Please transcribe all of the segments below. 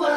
ว่า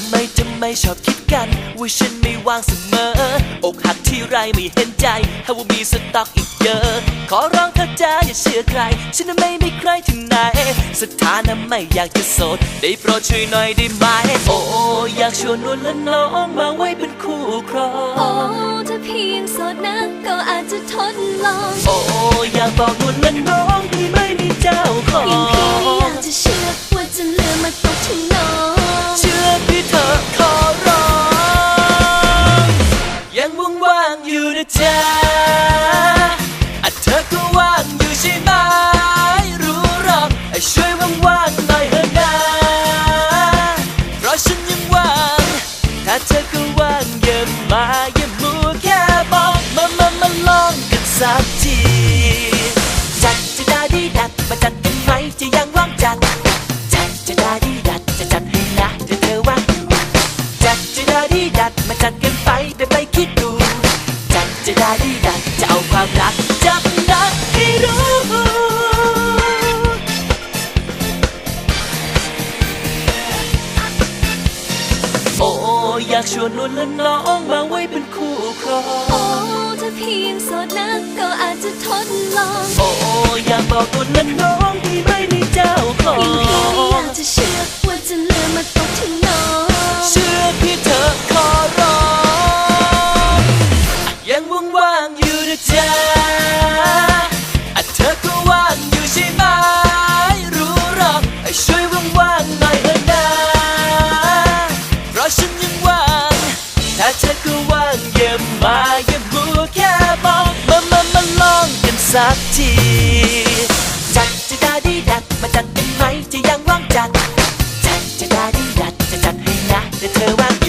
ำไมทำไมชอบคิดกัน ว่าฉันไม่ว่างเสมอ อกหักที่ไรไม่เห็นใจหาว่ามีสต็อกอีกเยอะ ขอร้องเธอจ้าอย่าเชื่อใคร ฉันน่ะไม่มีใครถึงไหน สถานะไม่อยากจะโสด ได้โปรดช่วยหน่อยได้ไหม โอ้อยากชวนนวลและน้องมาไว้เป็นคู่ครอโอ้งถ้าเพียงโสดนะก็อาจจะทดลอง โอ้อยากบอกนวลและน้องที่ไม่มีเจ้าของ จ๊ะอะเธอก็ว่างอยู่ใช่ไหม รู้หรอกไอ้ช่วยว่างๆหน่อยเถอะนะ เพราะฉันยังว่าง ถ้าเธอก็ว่างอย่ามาอย่ามัวแค่มองมามามาลองกันสักที จัดจะได้ดีดัดมาจัดกันไหมจะยังว่างจัด จัดจะได้ดีดัดจะจัดให้ อ้อยากชวนนวลและน้องมาไว้เป็นคู่ครอโอ้งถ้าเพียงโสดนะก็อาจจะทดลอง โอ้อยากบอกนวลและน้องที่ไม่มีเจ้าของาเธอก็ว่างเย่ยมาเย่ยมหูแค่บอกมามามาลองกันสักทีจัดจะได้ดีดัดมาจัดเป็นไหมจะยังว่างจัดจัดจะได้ดีดัดจะจัดให้นะแต่เธอว่าง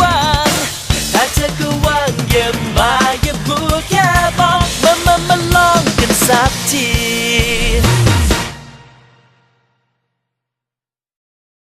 ว่างถ้าเธอก็ว่างอย่ามาอย่ามัวแค่บอกมามามาลองกันสักที